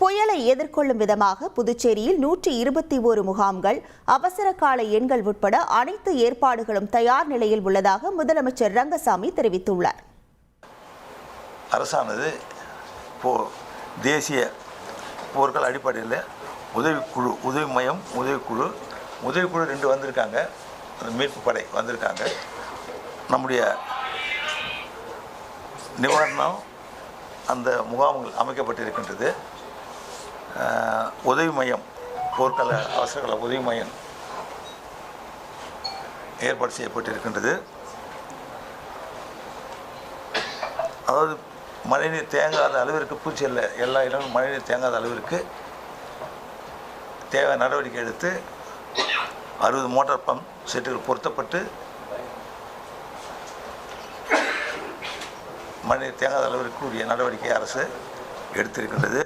புயலை எதிர்கொள்ளும் விதமாக புதுச்சேரியில் நூற்றி இருபத்தி ஒரு முகாம்கள் அவசர கால எண்கள் உட்பட அனைத்து ஏற்பாடுகளும் தயார் நிலையில் உள்ளதாக முதலமைச்சர் ரங்கசாமி தெரிவித்துள்ளார். அரசானது போ தேசிய போர்கள் அடிப்படையில் உதவிக்குழு உதவி மையம் உதவிக்குழு உதவிக்குழு ரெண்டு வந்திருக்காங்க. மீட்பு படை வந்திருக்காங்க. நம்முடைய நிவாரணம் அந்த முகாம்கள் அமைக்கப்பட்டிருக்கின்றது. உதவி மையம் போர்க்கால அவசரகால உதவி மையம் ஏற்பாடு செய்யப்பட்டிருக்கின்றது. அதாவது மழைநீர் தேங்காத அளவிற்கு பூச்சியில் எல்லா இடங்களும் மழைநீர் தேங்காத அளவிற்கு தேவை நடவடிக்கை எடுத்து அறுபது மோட்டார் பம்ப் செட்டுகள் பொருத்தப்பட்டு மழைநீர் தேங்காத அளவிற்கு உரிய நடவடிக்கை அரசு எடுத்திருக்கின்றது.